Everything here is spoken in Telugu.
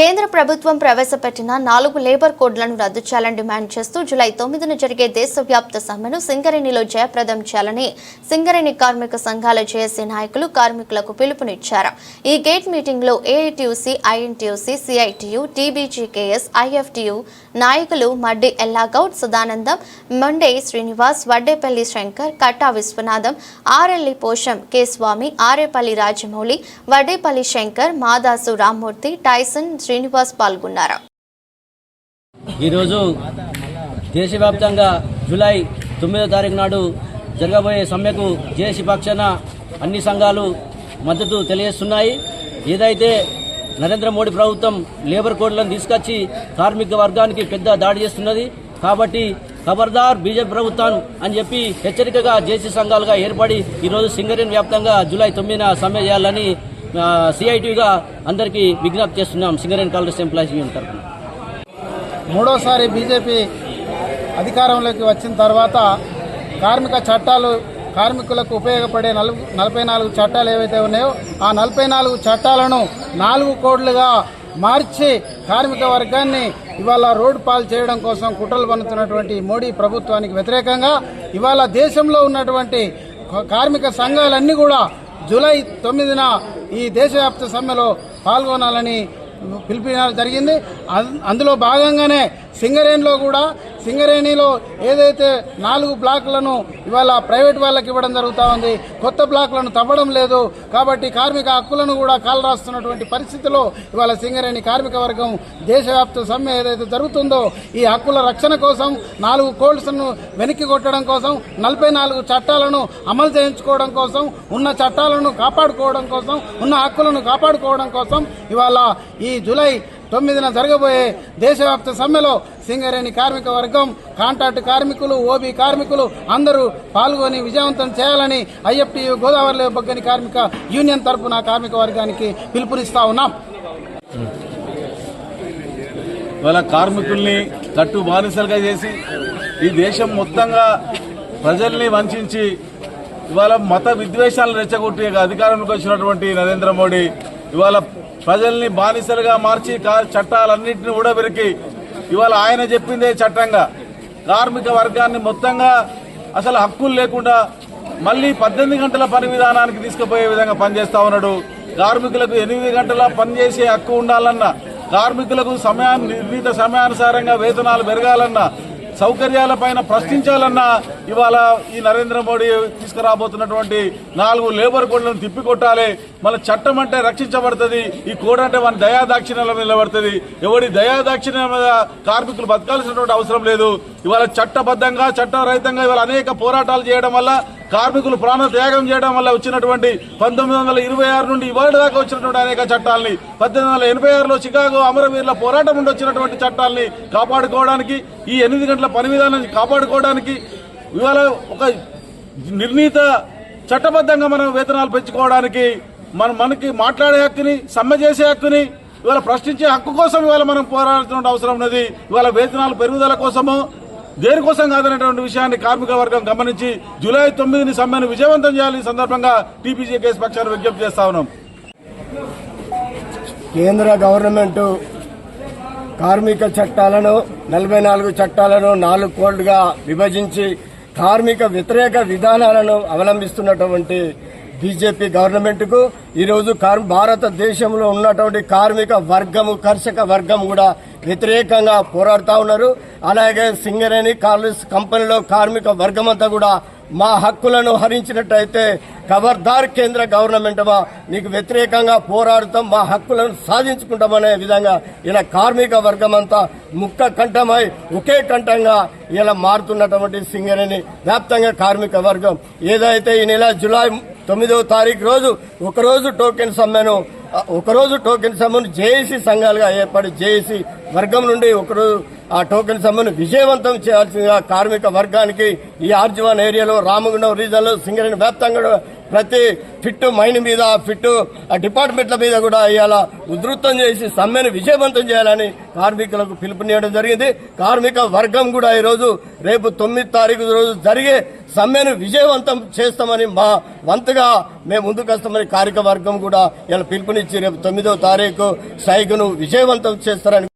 కేంద్ర ప్రభుత్వం ప్రవేశపెట్టిన నాలుగు లేబర్ కోడ్లను రద్దు చేయాలని డిమాండ్ చేస్తూ జూలై తొమ్మిదిన జరిగే దేశవ్యాప్త సమ్మెను సింగరేణిలో జయప్రదం చేయాలని సింగరేణి కార్మిక సంఘాల జేఏసీ నాయకులు కార్మికులకు పిలుపునిచ్చారు. ఈ గేట్ మీటింగ్లో AITUC INTUC CITU TBGKS IFTU నాయకులు మడ్డి ఎల్లాగౌడ్ సదానందం మండే శ్రీనివాస్ వడ్డేపల్లి శంకర్ కట్టా విశ్వనాథం ఆర్ఎల్లి పోషం కె స్వామి ఆరేపల్లి రాజమౌళి వడ్డేపల్లి శంకర్ మాదాసు రామ్మూర్తి టైసన్ శ్రీనివాస్ పాల్గొన్నారు. ఈరోజు దేశవ్యాప్తంగా జూలై తొమ్మిదో తారీఖు నాడు జరగబోయే సమ్మెకు జేసీ పక్షాన అన్ని సంఘాలు మద్దతు తెలియజేస్తున్నాయి. ఏదైతే నరేంద్ర మోడీ ప్రభుత్వం లేబర్ కోడ్లను తీసుకొచ్చి కార్మిక వర్గానికి పెద్ద దాడి చేస్తున్నది కాబట్టి ఖబర్దార్ బీజేపీ ప్రభుత్వం అని చెప్పి హెచ్చరికగా జేసీ సంఘాలుగా ఏర్పడి ఈరోజు సింగరేణి వ్యాప్తంగా జూలై తొమ్మిదిన సమ్మె చేయాలని సిఐటిగా అందరికీ విజ్ఞప్తి చేస్తున్నాం. సింగరేణి కాంగ్రెస్ ఎంప్లాయీస్ యూనియన్ తరఫున. మూడోసారి బీజేపీ అధికారంలోకి వచ్చిన తర్వాత కార్మిక చట్టాలు కార్మికులకు ఉపయోగపడే నలుగు నలభై నాలుగు చట్టాలు ఏవైతే ఉన్నాయో ఆ నలభై నాలుగు చట్టాలను నాలుగు కోడ్లుగా మార్చి కార్మిక వర్గాన్ని ఇవాళ రోడ్డు పాలు చేయడం కోసం కుట్రలు పన్నుతున్నటువంటి మోడీ ప్రభుత్వానికి వ్యతిరేకంగా ఇవాళ దేశంలో ఉన్నటువంటి కార్మిక సంఘాలన్నీ కూడా జూలై తొమ్మిదిన ఈ దేశవ్యాప్త సమ్మెలో పాల్గొనాలని పిలిపించడం జరిగింది. అందులో భాగంగానే సింగరేణిలో కూడా సింగరేణిలో ఏదైతే నాలుగు బ్లాకులను ఇవాళ ప్రైవేట్ వాళ్ళకి ఇవ్వడం జరుగుతూ ఉంది కొత్త బ్లాకులను తవ్వడం లేదు కాబట్టి కార్మిక హక్కులను కూడా కాలరాస్తున్నటువంటి పరిస్థితిలో ఇవాళ సింగరేణి కార్మిక వర్గం దేశవ్యాప్త సమ్మె ఏదైతే జరుగుతుందో ఈ హక్కుల రక్షణ కోసం నాలుగు కోల్డ్స్ను వెనక్కి కొట్టడం కోసం నలభై నాలుగు చట్టాలను అమలు చేయించుకోవడం కోసం ఉన్న చట్టాలను కాపాడుకోవడం కోసం ఉన్న హక్కులను కాపాడుకోవడం కోసం ఇవాళ ఈ జూలై తొమ్మిదిన జరగబోయే దేశవ్యాప్త సమ్మెలో సింగరేణి కార్మిక వర్గం కాంట్రాక్ట్ కార్మికులు ఓబీ కార్మికులు అందరూ పాల్గొని విజయవంతం చేయాలని ఐఎఫ్టియు గోదావరిలో బొగ్గని కార్మిక యూనియన్ తరపున కార్మిక వర్గానికి పిలుపునిస్తా ఉన్నాం. ఇవాళ కార్మికుల్ని కట్టు బానిసలుగా చేసి ఈ దేశం మొత్తంగా ప్రజల్ని వంచి ఇవాళ మత విద్వేషాలను రెచ్చగొట్టి అధికారంలోకి వచ్చినటువంటి నరేంద్ర మోడీ ఇవాళ ప్రజల్ని బానిసలుగా మార్చి కా- చట్టాలన్నింటినీ ఊడబెరికి ఇవాళ ఆయన చెప్పిందే చట్టంగా. కార్మిక వర్గాన్ని మొత్తంగా అసలు హక్కులు లేకుండా మళ్ళీ పద్దెనిమిది గంటల పని విధానానికి తీసుకుపోయే విధంగా పనిచేస్తా ఉన్నాడు. కార్మికులకు ఎనిమిది గంటల పనిచేసే హక్కు ఉండాలన్నా కార్మికులకు సమయాన్ని నిర్ణీత సమయానుసారంగా వేతనాలు పెరగాలన్నా సౌకర్యాలపైన ప్రశ్నించాలన్నా ఇవాళ ఈ నరేంద్ర మోడీ తీసుకురాబోతున్నటువంటి నాలుగు లేబర్ కోడ్లను తిప్పికొట్టాలి. మన చట్టం అంటే రక్షించబడుతుంది. ఈ కోడ్ అంటే మన దయాదాక్షిణ్యంలో నిలబడుతుంది. ఎవడి దయాదాక్షిణ్యం మీద కార్మికులు బతకాల్సినటువంటి అవసరం లేదు. ఇవాళ చట్టబద్ధంగా చట్టరహితంగా ఇవాళ అనేక పోరాటాలు చేయడం వల్ల కార్మికులు ప్రాణ త్యాగం చేయడం వల్ల వచ్చినటువంటి పంతొమ్మిది వందల ఇరవై ఆరు నుండి ఇవాళ దాకా వచ్చినటువంటి అనేక చట్టాలని పద్దెనిమిది వందల ఎనభై ఆరులో చికాగో అమరవీరుల పోరాటం నుండి వచ్చినటువంటి చట్టాలని కాపాడుకోవడానికి ఈ ఎనిమిది గంటల పని విధానాన్ని కాపాడుకోవడానికి ఇవాళ ఒక నిర్ణీత చట్టబద్ధంగా మనం వేతనాలు పెంచుకోవడానికి మన మనకి మాట్లాడే హక్కుని సమ్మె చేసే హక్కుని ఇవాళ ప్రశ్నించే హక్కు కోసం ఇవాళ మనం పోరాడుతున్న అవసరం ఉన్నది. ఇవాళ వేతనాలు పెరుగుదల కోసమో దేనికోసం కాదనేటువంటి విషయాన్ని కార్మిక వర్గం గమనించి జూలై తొమ్మిదిని సమ్మెను విజయవంతం చేయాలని సందర్భంగా టీపీజీ కేసు పక్షాన్ని విజ్ఞప్తి చేస్తా ఉన్నాం. కేంద్ర గవర్నమెంట్ కార్మిక చట్టాలను నలభై నాలుగు చట్టాలను నాలుగు కోడ్లుగా విభజించి కార్మిక వ్యతిరేక విధానాలను అవలంబిస్తున్నటువంటి బీజేపీ గవర్నమెంట్కు ఈరోజు కార్ భారతదేశంలో ఉన్నటువంటి కార్మిక వర్గము కర్షక వర్గం కూడా వ్యతిరేకంగా పోరాడుతూ ఉన్నారు. అలాగే సింగరేణి కాలేజ్ కంపెనీలో కార్మిక వర్గం అంతా కూడా మా హక్కులను హరించినట్టయితే ఖబర్దార్ కేంద్ర గవర్నమెంట్ నీకు వ్యతిరేకంగా పోరాడుతాం మా హక్కులను సాధించుకుంటామనే విధంగా ఇలా కార్మిక వర్గం అంతా ముక్క కంఠమై ఒకే కంఠంగా ఇలా మారుతున్నటువంటి సింగరేణి వ్యాప్తంగా కార్మిక వర్గం. ఏదైతే ఈ నెల జులై తొమ్మిదవ తారీఖు రోజు ఒకరోజు టోకెన్ సమ్మెను ఒకరోజు టోకెన్ సమ్మెను జేఏసీ సంఘాలుగా ఏర్పడి జేఏసీ వర్గం నుండి ఒకరోజు ఆ టోకెన్ సమ్మెను విజయవంతం చేయాల్సిందిగా కార్మిక వర్గానికి ఈ ఆర్జీవన్ ఏరియాలో రామగుండం రీజన్లో సింగరేణి వ్యాప్తంగా ప్రతి ఫిట్ మైన్ మీద ఫిట్ డిపార్ట్మెంట్ల మీద కూడా ఇవాళ ఉధృతం చేసి సమ్మెను విజయవంతం చేయాలని కార్మికులకు పిలుపునివ్వడం జరిగింది. కార్మిక వర్గం కూడా ఈరోజు రేపు తొమ్మిది తారీఖు రోజు జరిగే సమ్మెను విజయవంతం చేస్తామని మా వంతుగా మేము ముందుకు వస్తామని కార్మిక వర్గం కూడా ఇలా పిలుపునిచ్చి రేపు తొమ్మిదో తారీఖు సైకును విజయవంతం చేస్తారని